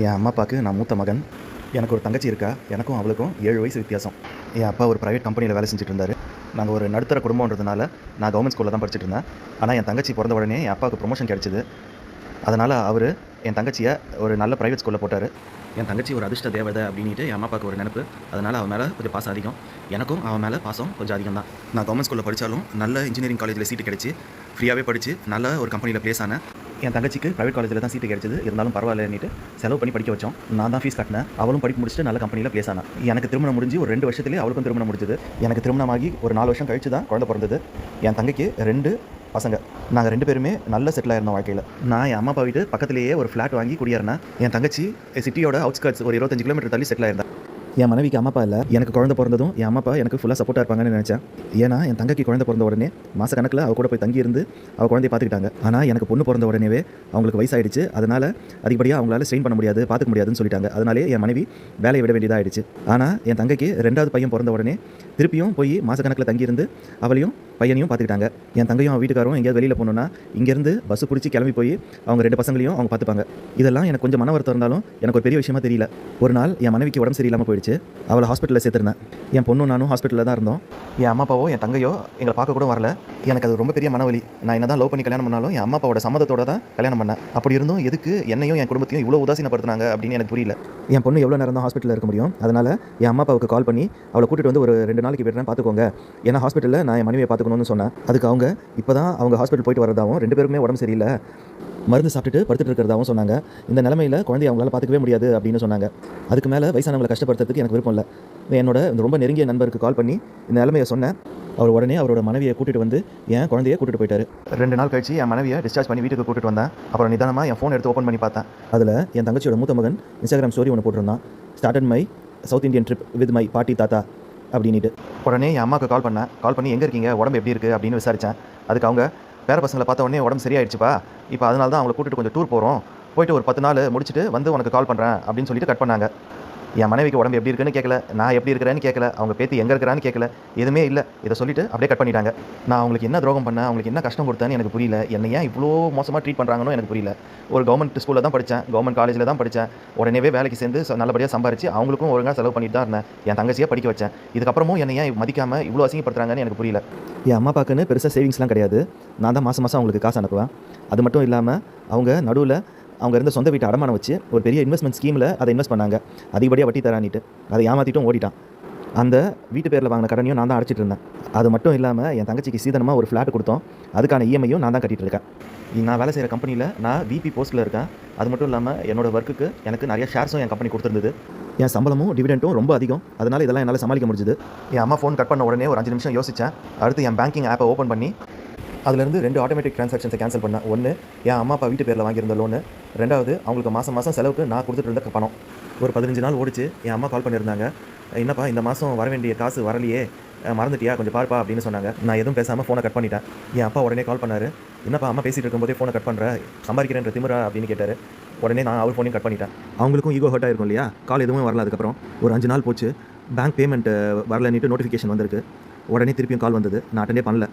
என் அம்மா அப்பாவுக்கு நான் மூத்த மகன். எனக்கு ஒரு தங்கச்சி இருக்கா? எனக்கும் அவளுக்கும் ஏழு வயசு வித்தியாசம். என் அப்பா ஒரு ப்ரைவேட் கம்பெனியில் வேலை செஞ்சுட்டு இருந்தார் நாங்கள் ஒரு நடுத்தர குடும்பம்ன்றதுனால நான் கவர்மெண்ட் ஸ்கூலில் தான் படிச்சுட்டு இருந்தேன். ஆனால் என் தங்கச்சி பிறந்த உடனே என் அப்பாவுக்கு ப்ரொமோஷன் கிடச்சிது. அதனால் அவர் என் தங்கச்சியை ஒரு நல்ல ப்ரைவேட் ஸ்கூலில் போட்டார். என் தங்கச்சி ஒரு அதிர்ஷ்ட தேவதை அப்படின்ட்டு என் அம்மா அப்பாவுக்கு ஒரு நினைப்பு. அதனால் அவன் மேலே கொஞ்சம் பாசம் அதிகம். எனக்கும் அவன் மேலே பாசம் கொஞ்சம் அதிகம் தான். நான் கவர்மெண்ட் ஸ்கூலில் படித்தாலும் நல்ல இன்ஜினியரிங் காலேஜில் சீட்டு கிடச்சி ஃப்ரீயாகவே படித்து நல்ல ஒரு கம்பெனியில் ப்ளேஸ் ஆனேன். என் தங்கச்சிக்கு ப்ரைவேட் காலேஜில் தான் சீட்டு கிடைச்சது. இருந்தாலும் பரவாயில்லன்னுட்டு செலவு பண்ணி படிக்க வச்சோம். நான் தான் ஃபீஸ் கட்டினேன். அவளும் படிப்பு முடிச்சுட்டு நல்ல கம்பெனியில் பிளேஸ் ஆனா. எனக்கு திருமணம் முடிஞ்சு ஒரு ரெண்டு வருஷத்துலேயே அவளுக்கும் திருமணம் முடிஞ்சது. எனக்கு திருமணமாகி ஒரு நாலு வருஷம் கழிச்சு தான் குழந்தை பிறந்தது. என் தங்கைக்கு ரெண்டு பசங்க. நாங்கள் ரெண்டு பேருமே நல்ல செட்டில் இருந்தோம் வாழ்க்கையில். நான் என் அம்மா அப்பா வீட்டு பக்கத்துலேயே ஒரு ஃப்ளாட் வாங்கி குடியேறினேன். என் தங்கச்சி சிட்டியோட அவுட்ஸ்கட்ஸ் ஒரு இருபத்தஞ்சு கிலோமீட்டர் தள்ளி செட்டில் ஆயிருந்தேன் என் மனைவிக்கு அம்மா அப்பா இல்லை. எனக்கு குழந்தை பிறந்ததும் என் அம்மா அப்பா எனக்கு ஃபுல்லாக சப்போர்ட்டாக இருப்பாங்கன்னு நினச்சேன். ஏன்னா என் தங்கைக்கு குழந்தை பிறந்த உடனே மாச கணக்கில் அவ கூட போய் தங்கி இருந்து அவள் குழந்தைய பார்த்துக்கிட்டாங்க. ஆனால் எனக்கு பொண்ணு பிறந்த உடனேவே அவங்களுக்கு வயசாயிடுச்சு. அதனால் அதிகப்படியாக அவங்களால ஸ்ட்ரெயின் பண்ண முடியாது பார்த்துக்க முடியாதுன்னு சொல்லிட்டாங்க. அதனாலே என் மனைவி வேலையை விட வேண்டியதாகிடுச்சு ஆனால் என் தங்கைக்கு ரெண்டாவது பையன் பிறந்த உடனே திருப்பியும் போய் மாசக்கணக்கில் தங்கியிருந்து அவளையும் பையனையும் பார்த்துக்கிட்டாங்க. என் தங்கையும் அவன் வீட்டுக்காரும் எங்கேயாவது வெளியில் போகணுன்னா இங்கேருந்து பஸ் பிடிச்சி கிளம்பி போய் அவங்க ரெண்டு பசங்களையும் அவங்க பார்த்துப்பாங்க. இதெல்லாம் எனக்கு கொஞ்சம் மன வருத்தம் இருந்தாலும் எனக்கு ஒரு பெரிய விஷயமா தெரியல. ஒரு நாள் என் மனைவிக்கு உடம்பு சரியில்லாமல் போயிடுச்சு. அவளை ஹாஸ்பிட்டலில் சேர்த்துருந்தேன். என் பொண்ணும் நானும் ஹாஸ்பிட்டலில் தான் இருந்தோம். என் அம்மா அப்பாவோ என் தங்கையோ எங்களை பார்க்க கூட வரல. எனக்கு அது ரொம்ப பெரிய மனவலி நான் என்ன தான் லவ் பண்ணி கல்யாணம் பண்ணாலும் என் அம்மா அப்பாவோட சம்மதத்தோட தான் கல்யாணம் பண்ணேன். அப்படி இருந்தும் எதுக்கு என்னையும் என் குடும்பத்தையும் இவ்வளோ உதாசீனப்படுத்துனாங்க அப்படின்னு எனக்கு புரியல. என் பொண்ணு எவ்வளோ நேரம் தான் ஹாஸ்பிட்டலில் இருக்க முடியும்? அதனால் என் அம்மா அப்பாவுக்கு கால் பண்ணி அவளை கூட்டிட்டு வந்து ஒரு ரெண்டு நாளைக்கு போய்ட்டு பார்த்துக்கோங்க ஏன்னா ஹாஸ்பிட்டலில் நான் என் மனைவியை பார்த்துக்கணும்னு சொன்னேன். அதுக்கு அவங்க இப்போ தான் அவங்க ஹாஸ்பிட்டல் போயிட்டு வரதாகவும் ரெண்டு பேருக்குமே உடம்பு சரியில்லை. மருந்து சாப்பிட்டுட்டு படுத்துட்டு இருக்கிறதாவும் சொன்னாங்க. இந்த நிலமையில குழந்தைய அவங்களால பார்த்துக்கவே முடியாது அப்படின்னு சொன்னாங்க. அதுக்கு மேலே வயசானவங்களை கஷ்டப்படுத்துறதுக்கு எனக்கு விருப்பம் இல்லை. என்னோட இந்த ரொம்ப நெருங்கிய நண்பருக்கு கால் பண்ணி இந்த நிலமையை சொன்னேன். அவர் உடனே அவரோட மனைவியை கூட்டிட்டு வந்து என் குழந்தைய கூட்டிட்டு போயிட்டாரு. ரெண்டு நாள் கழிச்சு என் மனைவியை டிஸ்சார்ஜ் பண்ணி வீட்டுக்கு கூட்டிட்டு வந்தேன். அப்புறம் நிதானமாக என் ஃபோன் எடுத்து ஓப்பன் பண்ணி பார்த்தேன். அதில் என் தங்கச்சியோட மூத்த மகன் இன்ஸ்டாகிராம் ஸ்டோரி ஒன்று போட்டிருந்தான். Started my South Indian trip with my paati thatha அப்படின்ட்டு உடனே என் அம்மாவுக்கு கால் பண்ணேன். கால் பண்ணி எங்கே இருக்கீங்க? உடம்பு எப்படி இருக்குது அப்படின்னு விசாரித்தேன் அதுக்கு அவங்க பேர பசங்களை பார்த்த உடனே உடம்பு சரியாயிடுச்சுப்பா. இப்போ அதனால தான் அவங்கள கூட்டிட்டு கொஞ்சம் டூர் போகிறோம் போயிட்டு ஒரு பத்து நாள் முடிச்சுட்டு வந்து உனக்கு கால் பண்ணுறேன் அப்படின்னு சொல்லிட்டு கட் பண்ணாங்க. என் மனைவிக்கு உடம்பு எப்படி இருக்குன்னு கேட்கல நான் எப்படி இருக்கிறேன்னு கேட்கல அவங்க பேத்தி எங்கே இருக்கிறான்னு கேட்கல எதுவுமே இல்லை. இதை சொல்லிட்டு அப்படியே கட் பண்ணிட்டாங்க. நான் அவங்களுக்கு என்ன துரோகம் பண்ணேன் அவங்களுக்கு என்ன கஷ்டம் கொடுத்தேன்னு எனக்கு புரியல. என்னை ஏன் இவ்வளோ மோசமாக ட்ரீட் பண்ணுறாங்கன்னு எனக்கு புரியல. ஒரு கவர்மெண்ட் ஸ்கூலில் தான் படித்தேன் கவர்மெண்ட் காலேஜில் தான் படித்தேன் உடனேவே வேலைக்கு சேர்ந்து ச- நல்லபடியாக சம்பாரிச்சு அவங்களுக்கும் ஒழுங்காக செலவு பண்ணிட்டு தான் இருந்தேன். என் தங்கச்சியை படிக்க வச்சேன். இதுக்கப்புறமும் என்னை ஏன் மதிக்காமல் இவ்வளோ அசிங்கப்படுத்துறாங்கன்னு எனக்கு புரியல. என் அம்மா அப்பாக்குன்னு பெருசாக சேவிங்ஸ்லாம் கிடையாது. நான் தான் மாதம் மாதம் அவங்களுக்கு காசு அனுப்புவேன். அது மட்டும் இல்லாமல் அவங்க நடுவில் அவங்க இருந்த சொந்த வீட்டை அடமானம் வச்சு ஒரு பெரிய இன்வெஸ்ட்மெண்ட் ஸ்கீமில் அதை இன்வெஸ்ட் பண்ணாங்க. அதிகப்படியாக வட்டி தரானிட்டு அதை ஏமாற்றிட்டும் ஓடிட்டான். அந்த வீட்டு பேரில் வாங்கின கடனையும் நான் தான் அடைச்சிட்டு இருந்தேன். அது மட்டும் இல்லாமல் என் தங்கச்சிக்கு சீதனமாக ஒரு ஃப்ளாட் கொடுத்தோம். அதுக்கான இஎம்ஐயும் நான் தான் கட்டிட்டு இருக்கேன். நான் வேலை செய்கிற கம்பெனியில் நான் விபி போஸ்ட்டில் இருக்கேன். அது மட்டும் இல்லாமல் என்னோடய ஒர்க்குக்கு எனக்கு நிறைய ஷேர்ஸும் என் கம்பெனி கொடுத்துருந்தது. என் சம்பளமும் டிவிடெண்ட்டும் ரொம்ப அதிகம். அதனால் இதெல்லாம் என்னால் சமாளிக்க முடிஞ்சுது. என் அம்மா ஃபோன் கட் பண்ண உடனே ஒரு அஞ்சு நிமிஷம் யோசித்தேன் அடுத்து என் பேங்கிங் ஆப்பை ஓப்பன் பண்ணி அதுலேருந்து ரெண்டு ஆட்டோமேட்டிக் ட்ரான்சாக்ஷன்ஸை கேன்சல் பண்ணேன் ஒன்று என் அம்மா அப்பா வீட்டு பேரில் வாங்கியிருந்த லோனு ரெண்டாவது அவங்களுக்கு மாதம் மாதம் செலவுக்கு நான் கொடுத்துட்டு இருந்த பணம். ஒரு பதினஞ்சு நாள் ஓடிச்சு. என் அம்மா கால் பண்ணியிருந்தாங்க. என்னப்பா இந்த மாதம் வர வேண்டிய காசு வரலையே. மறந்துட்டியா? கொஞ்சம் பார்ப்பா அப்படின்னு சொன்னாங்க. நான் எதுவும் பேசாமல் ஃபோனை கட் பண்ணிட்டேன். என் அப்பா உடனே கால் பண்ணார். என்னப்பா அம்மா பேசிகிட்டு இருக்கும்போதே ஃபோனை கட் பண்ணுற சம்பாதிக்கிறேன்ற திமிரா? அப்படின்னு கேட்டார். உடனே நான் அவர் ஃபோனையும் கட் பண்ணிட்டேன். அவங்களுக்கும் ஈகோ ஹர்ட் ஆயிருக்கும் இல்லையா? கால் எதுவும் வரல அதுக்கப்புறம். ஒரு அஞ்சு நாள் போச்சு. பேங்க் பேமெண்ட் வரலன்னுட்டு நோட்டிஃபிகேஷன் வந்திருக்கு. உடனே திருப்பியும் கால் வந்தது. நான் அட்டெண்டே பண்ணல.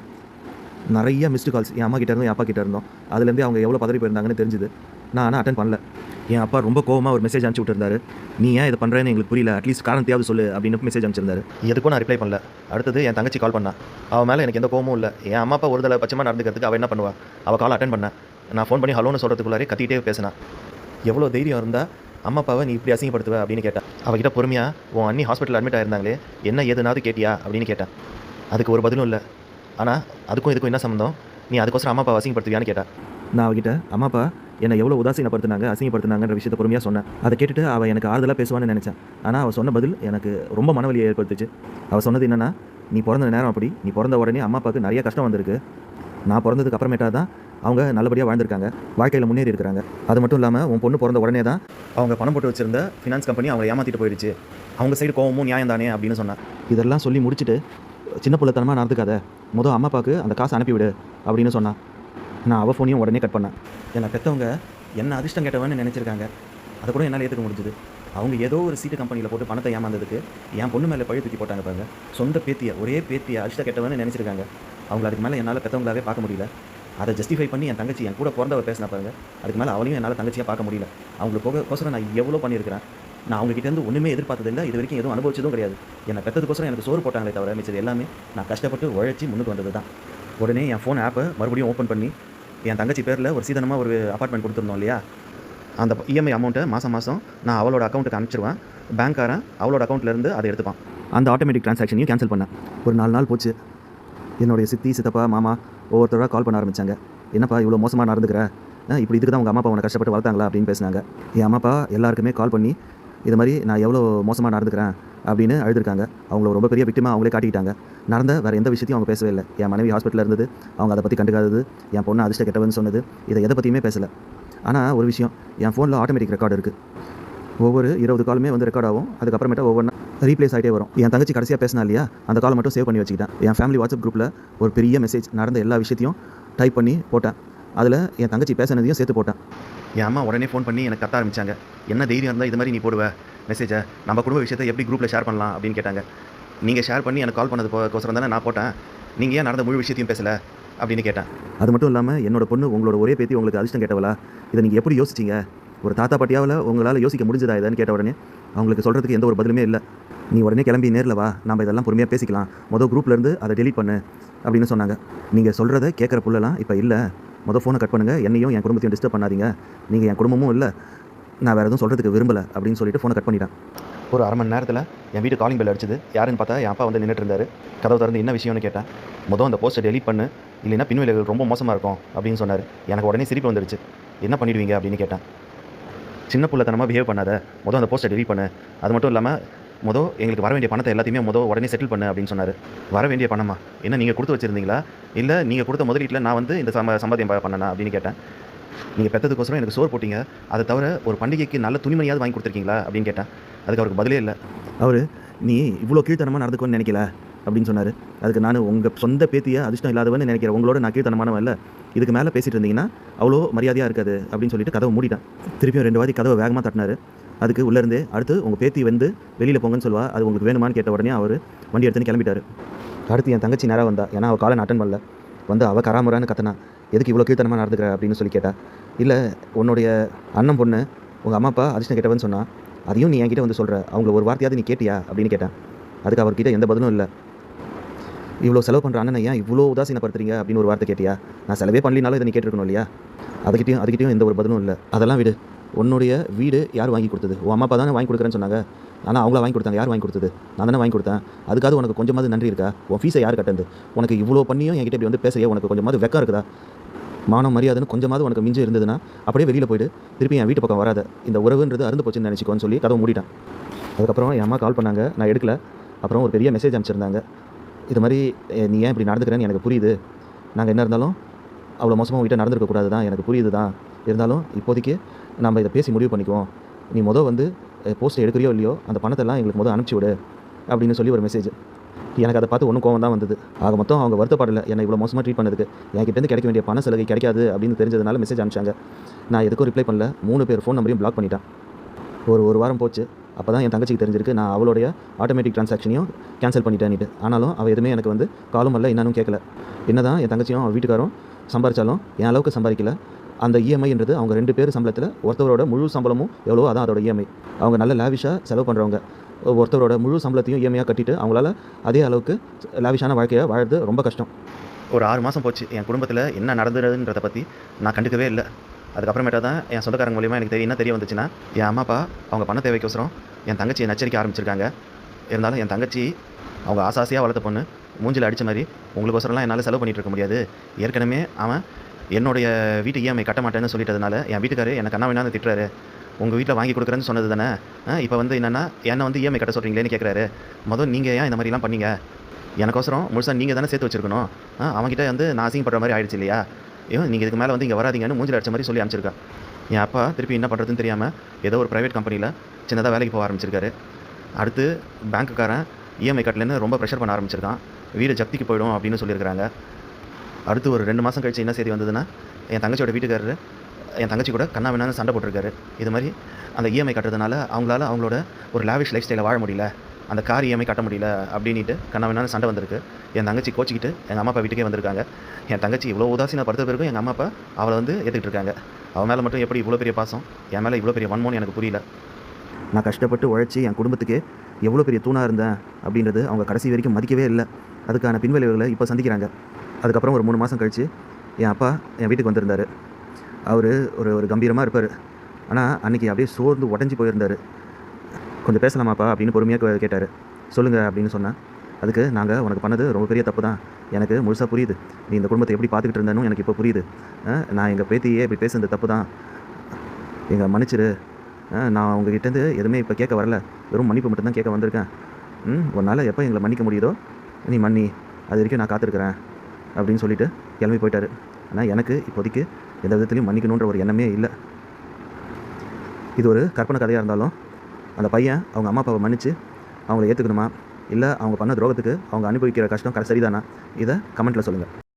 நிறைய மிஸ்டு கால்ஸ் என் அம்மா கிட்ட என் அப்பா கிட்ட இருந்தோம். அதுலேருந்து அவங்க எவ்வளோ பதறி போயிருந்தாங்கன்னு தெரிஞ்சுது. நான் ஆனால் அட்டன் பண்ணல. என் அப்பா ரொம்ப கோவமாக ஒரு மெசேஜ் அனுப்பிச்சு விட்டுருந்தாரு. நீ ஏன் இதை பண்ணுறேன்னு எங்களுக்கு புரியல. அட்லீஸ்ட் காரணத்தையாவது சொல்லு அப்படின்னு மெசேஜ் அனுப்பிச்சிருந்தாரு. எதுக்கும் நான் ரிப்ளை பண்ணல. அடுத்தது என் தங்கச்சி கால் பண்ணா. அவன் மேலே எனக்கு எந்த கோவமும் இல்லை. என் அம்மா அப்பா ஒரு தடவை பட்சமாக நடந்துக்கிறதுக்கு அவள் என்ன பண்ணுவா? அவள் கால் அட்டன் பண்ணேன் நான் ஃபோன் பண்ணி ஹலோன்னு சொல்கிறதுக்குள்ளாரே கத்திட்டே பேசினா. எவ்வளோ தைரியம் இருந்தால் அம்மா அப்பாவை நீ இப்படி அசிங்கப்படுத்துவ அப்படின்னு கேட்டேன் அவகிட்ட பொறுமையாக உன் அண்ணி ஹாஸ்பிட்டல் அட்மிட் ஆயிருந்தாங்களே. என்ன ஏதுனாவது கேட்டியா? அப்படின்னு கேட்டேன் அதுக்கு ஒரு பதிலும் இல்லை. ஆனால் அதுக்கும் இதுக்கும் என்ன சம்மந்தம் நீ அதுக்கோசரம் அம்மா அப்பா அசிங்கப்படுத்துவியான்னு கேட்டா. நான் அவகிட்ட அம்மா அப்பா என்னை எவ்வளோ உதாசீனப்படுத்தினாங்க அசிங்கப்படுத்தினாங்கன்ற விஷயத்தை பொறுமையாக சொன்னேன். அதை கேட்டுட்டு அவள் எனக்கு ஆறுதலாக பேசுவான்னு நினச்சேன். ஆனால் அவள் சொன்ன பதில் எனக்கு ரொம்ப மனவலியை ஏற்படுத்துச்சு. அவள் சொன்னது என்னென்னா நீ பிறந்த நேரம் அப்படி. நீ பிறந்த உடனே அம்மா அப்பாவுக்கு நிறைய கஷ்டம் வந்திருக்கு. நான் பிறந்ததுக்கு அப்புறமேட்டா தான் அவங்க நல்லபடியாக வாழ்ந்திருக்காங்க. வாழ்க்கையில் முன்னேறி இருக்கிறாங்க. அது மட்டும் இல்லாமல் உன் பொண்ணு பிறந்த உடனே தான் அவங்க பணம் போட்டு வச்சிருந்த ஃபினான்ஸ் கம்பெனி அவங்களை ஏமாற்றிட்டு போயிடுச்சு. அவங்க சைடு கோவமும் நியாயம் தானே? அப்படின்னு சொன்னேன். இதெல்லாம் சொல்லி முடிச்சுட்டு சின்ன பிள்ளைத்தனமாக நடந்துக்காத. மொதல் அம்மா அப்பாவுக்கு அந்த காசை அனுப்பிவிடு அப்படின்னு சொன்னான் நான் அவள் ஃபோனையும் உடனே கட் பண்ணேன். என்னை பெற்றவங்க என்ன அதிர்ஷ்டம் கேட்டவன்னு நினச்சிருக்காங்க. அதை கூட என்னால் ஏற்றுக்க முடிஞ்சுது. அவங்க ஏதோ ஒரு சீட்டு கம்பெனியில் போட்டு பணத்தை ஏமாந்ததுக்கு என் பொண்ணு மேலே பழி தூக்கி போட்டாங்க பாருங்க. சொந்த பேத்தியை ஒரே பேத்தியை அதிர்ஷ்டம் கெட்டவன்னு நினச்சிருக்காங்க. அவங்க அதுக்கு மேலே என்னால் பெற்றவங்களாவே பார்க்க முடியல. அதை ஜஸ்டிஃபை பண்ணி என் தங்கச்சி என் கூட பிறந்தவர் பேசினா பாருங்க. அதுக்கு மேலே அவளையும் என்னால் தங்கச்சியாக பார்க்க முடியல. அவங்களுக்கு போக கோசரம் நான் எவ்வளோ பண்ணியிருக்கிறேன்? நான் அவங்க ஒன்றுமே எதிர்பார்த்ததில்லை இது வரைக்கும் எதுவும் அனுபவிச்சதும் கிடையாது. என்னை பெற்றதுக்கோசரம் எனக்கு சோறு போட்டாங்களே தவிர மிச்சது எல்லாமே நான் கஷ்டப்பட்டு உழைச்சி முன்னுக்கு வந்தது தான் உடனே என் ஃபோன் ஆப்பை மறுபடியும் ஓப்பன் பண்ணி என் தங்கச்சி பேரில் ஒரு சீதனமாக ஒரு அப்பார்ட்மெண்ட் கொடுத்துருந்தோம் இல்லையா? அந்த இஎம்ஐ அமௌண்ட்டை மாதம் மாதம் நான் அவளோட அக்கௌண்ட்டுக்கு அனுப்பிச்சிருவேன். பேங்க்காரன் அவளோட அக்கௌண்ட்லேருந்து அதை எடுத்துப்பான். அந்த ஆட்டோமேட்டிக் ட்ரான்சாக்ஷனையும் கேன்சல் பண்ணேன். ஒரு நாலு நாள் போச்சு. என்னுடைய சித்தி சித்தப்பா மாமா ஒவ்வொருத்தராக கால் பண்ண ஆரம்பித்தாங்க என்னப்பா இவ்வளோ மோசமாக நடந்துக்கிற? இப்படி இதுக்கு தான் உங்கள் அம்மா அப்பா உன்னை கஷ்டப்பட்டு வளர்த்தாங்களா? அப்படின்னு பேசினாங்க. என் அம்மா அப்பா எல்லாருக்குமே கால் பண்ணி இது மாதிரி நான் எவ்வளோ மோசமாக நடந்துக்கிறேன் அப்படின்னு அழுதுருக்காங்க. அவங்கள ரொம்ப பெரிய விக்டிமா அவங்களே காட்டிக்கிட்டாங்க. நடந்த வேறு எந்த விஷயத்தையும் அவங்க பேசவே இல்லை. என் மனைவி ஹாஸ்பிட்டலில் இருந்தது. அவங்க அதை பற்றி கண்டுக்காதது. என் பொண்ணு அதிர்ஷ்ட கெட்டவன்னு சொன்னது. இதை எதை பற்றியுமே பேசலை. ஆனால் ஒரு விஷயம். என் ஃபோனில் ஆட்டோமேட்டிக் ரெக்கார்டு இருக்குது ஒவ்வொரு இருபது காலுமே வந்து ரெக்கார்ட் ஆகும். அதுக்கப்புறமேட்டா ஒவ்வொன்றா ரீப்ளேஸ் ஆகிட்டே வரும். என் தங்கச்சி கடைசியாக பேசினா இல்லையா? அந்த காலை மட்டும் சேவ் பண்ணி வச்சுக்கிட்டேன். என் ஃபேமிலி வாட்ஸ்அப் குரூப்பில் ஒரு பெரிய மெசேஜ் நடந்த எல்லா விஷயத்தையும் டைப் பண்ணி போட்டேன். அதில் என் தங்கச்சி பேசினதையும் சேர்த்து போட்டேன். என் அம்மா உடனே ஃபோன் பண்ணி எனக்கு கத்த ஆரம்பிச்சாங்க. என்ன தைரியம் இருந்தால் இது மாதிரி நீ போடுவ? மெசேஜை நம்ம குடும்ப விஷயத்தை எப்படி குரூப்பில் ஷேர் பண்ணலாம்? அப்படின்னு கேட்டாங்க. நீங்கள் ஷேர் பண்ணி எனக்கு கால் பண்ணது கோசரம் தானே நான் போட்டேன். நீங்கள் ஏன் நடந்த முழு விஷயத்தையும் பேசலை? அப்படின்னு கேட்டேன். அது மட்டும் இல்லாமல் என்னோட பொண்ணு உங்களோட ஒரே பேத்தி உங்களுக்கு அதிர்ஷ்டம் கேட்டவளா? இதை நீங்கள் எப்படி யோசிச்சீங்க? ஒரு தாத்தா பாட்டியாவில் உங்களால் யோசிக்க முடிஞ்சதா இதான்னு கேட்ட உடனே அவங்களுக்கு சொல்கிறதுக்கு எந்த ஒரு பதிலுமே இல்லை. நீ உடனே கிளம்பி நேரில் வா. நம்ம இதெல்லாம் பொறுமையாக பேசிக்கலாம். மொதல் குரூப்லேருந்து அதை டெலிட் பண்ணு. அப்படின்னு சொன்னாங்க. நீங்கள் சொல்கிறத கேட்குற புள்ளலாம் இப்போ இல்லை. மொதல் ஃபோனை கட் பண்ணுங்கள் என்னையும் என் குடும்பத்தையும் டிஸ்டர்ப் பண்ணாதீங்க. நீங்கள் என் குடும்பமும் இல்லை. நான் வேறு எதுவும் சொல்கிறதுக்கு விரும்பலை அப்படின்னு சொல்லிட்டு ஃபோனை கட் பண்ணிட்டேன். ஒரு அரை மணி நேரத்தில் என் வீட்டு காலிங் பெல் அடிச்சது. யாருன்னு பார்த்தா என் அப்பா வந்து நின்றுட்டு இருந்தார். கதவு திறந்து என்ன விஷயம்னு கேட்டேன் மொதல் அந்த போஸ்ட்டை டெலிட் பண்ணு. இல்லைன்னா பின்விளைவுகள் ரொம்ப மோசமாக இருக்கும் அப்படின்னு சொன்னார். எனக்கு உடனே சிரிப்பு வந்துடுச்சு என்ன பண்ணிடுவீங்க? அப்படின்னு கேட்டேன். சின்ன பிள்ளைத்தனமாக பிஹேவ் பண்ணாத. மொதல் அந்த போஸ்ட்டை டெலிட் பண்ணு. அது மட்டும் இல்லாமல் மொதல் எங்களுக்கு வர வேண்டிய பணத்தை எல்லாத்தையுமே மொதல் உடனே செட்டில் பண்ணு அப்படின்னு சொன்னார். வர வேண்டிய பணமா? என்ன நீங்கள் கொடுத்து வச்சிருந்தீங்களா? இல்லை நீங்கள் கொடுத்த முதலீட்டில் நான் வந்து இந்த சம்ப சம்பாத்தியம் ப- பண்ணனா அப்படின்னு கேட்டேன். நீங்கள் பெற்றதுக்கோசரம் எனக்கு சோறு போட்டிங்க. அதை தவிர ஒரு பண்டிகைக்கு நல்ல துணிமணியாவது வாங்கி கொடுத்துருக்கீங்களா? அப்படின்னு கேட்டேன். அதுக்கு அவருக்கு பதிலே இல்லை. அவர் நீ இவ்வளோ கீழ்த்தனமாக நடந்துக்கோன்னு நினைக்கல? அப்படின்னு சொன்னார். அதுக்கு நான் உங்கள் சொந்த பேத்தியை அதிர்ஷ்டம் இல்லாதவன்னு நினைக்கிறேன். உங்களோட நான் கீழ்த்தனமானவன் இல்லை. இதுக்கு மேலே பேசிட்டு இருந்தீங்கன்னா அவ்வளோ மரியாதையாக இருக்காது. அப்படின்னு சொல்லிட்டு கதவை மூடிட்டேன். திருப்பியும் ரெண்டு வாதி கதவை வேகமாக தட்டினாரு. அதுக்கு உள்ளேருந்தே அடுத்து உங்கள் பேத்தி வந்து வெளியில் போங்கன்னு சொல்லுவா. அது உங்களுக்கு வேணுமான்னு கேட்ட உடனே அவர் வண்டி எடுத்துன்னு கிளம்பிட்டாரு. அடுத்து என் தங்கச்சி நேராக வந்தா. ஏன்னா அவள் காலை அட்டன் பண்ணல. வந்து அவள் கராமுறான்னு கத்தனா எதுக்கு இவ்வளோ கீழ்த்தனமாக நடந்துக்கிற? அப்படின்னு சொல்லி கேட்டா இல்லை உன்னுடைய அண்ணன் பொண்ணு உங்கள் அம்மா அப்பா அதிர்ஷ்டம் கேட்டவன்னு சொன்னா அதையும் நீ என்கிட்ட வந்து சொல்கிற அவங்கள ஒரு வார்த்தையாவது நீ கேட்டியா? அப்படின்னு கேட்டேன் அதுக்கு அவர்கிட்ட எந்த பதிலும் இல்லை. இவ்வளோ செலவு பண்ணுற அண்ணனை ஏன் இவ்வளோ உதாசீனப்படுத்துறீங்க? அப்படின்னு ஒரு வார்த்தை கேட்டியா நான் செலவே பண்ணலினாலும் இதை நீ கேட்டிருக்கணும் இல்லையா? அதுக்கிட்டையும் அதுக்கிட்டையும் எந்த ஒரு பதிலும் இல்லை. அதெல்லாம் விடு. உன்னுடைய வீடு யார் வாங்கி கொடுத்தது? உன் அம்மா அப்பா தானே வாங்கி கொடுக்குறேன்னு சொன்னாங்க. ஆனால் அவங்கள வாங்கி கொடுத்தாங்க. யார் வாங்கி கொடுத்தது? நான் தானே வாங்கி கொடுத்தேன். அதுக்காக உனக்கு கொஞ்சமாவது நன்றி இருக்கா? உன் ஃபீஸை யார் கட்டது உனக்கு இவ்வளோ பண்ணியும் என்கிட்ட இப்படி வந்து பேசுறியா? உனக்கு கொஞ்சமாவது வெக்கம் இருக்குதா? மானம் மரியாதைன்னு கொஞ்சமாவது உனக்கு மிஞ்சி இருந்ததுன்னா அப்படியே வெளியில் போயிட்டு திருப்பி என் வீட்டு பக்கம் வராத. இந்த உறவுன்றது அருந்து போச்சுன்னு நினச்சிக்கோன்னு சொல்லி கதவை மூடிட்டேன். அதுக்கப்புறம் என் அம்மா கால் பண்ணாங்க. நான் எடுக்கல. அப்புறம் ஒரு பெரிய மெசேஜ் அனுப்பிச்சிருந்தாங்க. இது மாதிரி நீ ஏன் இப்படி நடந்துக்கிறேன்னு எனக்கு புரியுது. நாங்கள் என்ன இருந்தாலும் அவ்வளோ மோசமாக உங்ககிட்ட நடந்துருக்கக்கூடாது தான் எனக்கு புரியுது தான் இருந்தாலும் இப்போதைக்கு நம்ம இதை பேசி முடிவு பண்ணிக்குவோம். நீ மொதல் வந்து போஸ்ட் எடுக்கிறியோ இல்லையோ அந்த பணத்தெல்லாம் எங்களுக்கு மொதல் அனுப்பிச்சி விடு அப்படின்னு சொல்லி ஒரு மெசேஜ் எனக்கு அதை பார்த்து ஒன்றும் கோவம் தான் வந்தது. ஆக மொத்தம் அவங்க வருத்தப்படலை. என்னை இவ்வளோ மோசமாக ட்ரீட் பண்ணதுக்கு. என்கிட்டேருந்து கிடைக்க வேண்டிய பண சலுகை கிடைக்காது அப்படின்னு தெரிஞ்சதுனால மெசேஜ் அனுப்பிச்சாங்க. நான் எதுக்கும் ரிப்ளை பண்ணல. மூணு பேர் ஃபோன் நம்பரையும் பிளாக் பண்ணிட்டேன். ஒரு ஒரு வாரம் போச்சு. அப்போ தான் என் தங்கச்சிக்கு தெரிஞ்சிருக்கு. நான் அவளுடைய ஆட்டோமேட்டிக் ட்ரான்சாக்ஷனையும் கேன்சல் பண்ணிட்டேன்னுட்டு. ஆனாலும் அவள் எதுவுமே எனக்கு வந்து காலும் அல்ல என்னன்னு கேட்கல என்ன தான் என் தங்கச்சியும் அவன் வீட்டுக்காரும் சம்பாரிச்சாலும் என் அளவுக்கு சம்பாதிக்கல. அந்த இஎம்ஐன்றது அவங்க ரெண்டு பேர் சம்பளத்தில் ஒருத்தவரோட முழு சம்பளமும் எவ்வளோ அதான் அதோட இஎம்ஐ அவங்க நல்ல லேவிஷாக செலவு பண்ணுறவங்க ஒருத்தரோட முழு சம்பளத்தையும் இஎம்ஐயாக கட்டிட்டு அவங்களால அதே அளவுக்கு லேவிஷான வாழ்க்கையை வாழ்றது ரொம்ப கஷ்டம். ஒரு ஆறு மாதம் போச்சு. என் குடும்பத்தில் என்ன நடந்துறதுன்றதை பற்றி நான் கண்டுக்கவே இல்லை. அதுக்கப்புறமேட்டா தான் என் சொந்தக்காரங்க மூலியமாக எனக்கு தெரிய என்ன தெரிய வந்துச்சுன்னா என் அம்மா அப்பா அவங்க பண தேவைக்கோசரம் என் தங்கச்சியை நச்சரிக்க ஆரம்பிச்சிருக்காங்க. இருந்தாலும் என் தங்கச்சி அவங்க ஆசாசியாக வளர்த்த பொண்ணு மூஞ்சில் அடித்த மாதிரி உங்களுக்கோசரம்லாம் என்னால் செலவு பண்ணிகிட்டு இருக்க முடியாது. ஏற்கனவே அவன் என்னுடைய வீட்டு இஎம்ஐ கட்ட மாட்டேன்னு சொல்லிட்டதுனால என் வீட்டுக்காரு எனக்கு அண்ணா வேணான்னு திட்டுறாரு. உங்கள் வீட்டில் வாங்கி கொடுக்குறேன்னு சொன்னது தானே? இப்போ வந்து என்னென்னா என்னை வந்து இஎம்ஐ கட்ட சொல்கிறீங்களேன்னு கேட்குறாரு மொதல் நீங்கள் ஏன் இந்த மாதிரிலாம் பண்ணீங்க? எனக்கோசரம் முழுசாக நீங்கள் தானே சேர்த்து வச்சிருக்கணும். ஆ, வந்து நான் அசிங்கப்படுற மாதிரி ஆயிடுச்சு இல்லையா? ஐயோ நீங்கள் இதுக்கு மேலே வந்து இங்கே வராதிங்கன்னு மூஞ்சில் அடிச்ச மாதிரி சொல்லி அனுப்பிச்சிருக்கா. என் அப்பா திருப்பி என்ன பண்ணுறதுன்னு தெரியாமல் ஏதோ ஒரு ப்ரைவேட் கம்பெனியில் சின்னதாக வேலைக்கு போக ஆரம்பிச்சிருக்காரு. அடுத்து பேங்க்குக்காரன் இஎம்ஐ கட்டலன்னு ரொம்ப ப்ரெஷர் பண்ண ஆரம்பிச்சிருக்கான். வீடு ஜப்திக்கு போயிடும் அப்படின்னு சொல்லியிருக்கிறாங்க. அடுத்து ஒரு ரெண்டு மாதம் கழிச்சு என்ன செய்தி வந்ததுன்னா என் தங்கச்சியோட வீட்டுக்காரர் என் தங்கச்சி கூட கண்ணா வேணான்னு சண்டை போட்டிருக்காரு. இது மாதிரி அந்த இஎம்ஐ கட்டுறதுனால அவங்களால அவங்களோட ஒரு லாவிஷ் லைஃப் ஸ்டைலை வாழ முடியல அந்த கார் இஎம்ஐ கட்ட முடியல அப்படின்ட்டு கண்ணா சண்டை வந்திருக்கு. என் தங்கச்சி கோச்சிக்கிட்டு எங்கள் அம்மா அப்பா வீட்டுக்கே வந்திருக்காங்க. என் தங்கச்சி இவ்வளோ உதாசீன படுத்த பிறகு எங்கள் அம்மா அப்பா அவளை வந்து ஏற்றுக்கிட்டு இருக்காங்க. அவன் மேலே மட்டும் எப்படி இவ்வளோ பெரிய பாசம்? என் மேலே இவ்வளோ பெரிய வன்மோன்னு எனக்கு புரியல. நான் கஷ்டப்பட்டு உழைச்சி என் குடும்பத்துக்கு எவ்வளோ பெரிய தூணாக இருந்தேன் அப்படின்றது அவங்க கடைசி வரைக்கும் மதிக்கவே இல்லை. அதுக்கான பின்விளைவுகளை இப்போ சந்திக்கிறாங்க. அதுக்கப்புறம் ஒரு மூணு மாதம் கழித்து என் அப்பா என் வீட்டுக்கு வந்திருந்தார். அவர் ஒரு ஒரு கம்பீரமாக இருப்பார். ஆனால் அன்றைக்கி அப்படியே சோர்ந்து உடஞ்சி போயிருந்தார். கொஞ்சம் பேசலாமாப்பா? அப்படின்னு பொறுமையாக கேட்டார். சொல்லுங்கள் அப்படின்னு சொன்னேன். அதுக்கு நாங்கள் உனக்கு பண்ணது ரொம்ப பெரிய தப்பு தான். எனக்கு முழுசாக புரியுது. நீ இந்த குடும்பத்தை எப்படி பார்த்துக்கிட்டு இருந்தேன்னு எனக்கு இப்போ புரியுது. நான் எங்கள் பேத்தியே இப்படி பேசுனது தப்பு தான். எங்கள் மன்னிச்சிரு. நான் உங்ககிட்டேருந்து எதுவுமே இப்போ கேட்க வரல. வெறும் மன்னிப்பு மட்டும்தான் கேட்க வந்திருக்கேன். ம் உன்னால் எப்போ எங்களை மன்னிக்க முடியுதோ நீ மன்னி. அது வரைக்கும் நான் காத்திருக்கிறேன். அப்படின்னு சொல்லிட்டு கிளம்பி போயிட்டாரு. ஆனால் எனக்கு இப்போதைக்கு எந்த விதத்துலையும் மன்னிக்கணுன்ற ஒரு எண்ணமே இல்லை. இது ஒரு கற்பனை கதையாக இருந்தாலும் அந்த பையன் அவங்க அம்மா அப்பாவை மன்னிச்சு அவங்கள ஏற்றுக்கணுமா இல்லை அவங்க பண்ண துரோகத்துக்கு அவங்க அனுபவிக்கிற கஷ்டம் கரை சரிதானா இதை கமெண்ட்டில் சொல்லுங்கள்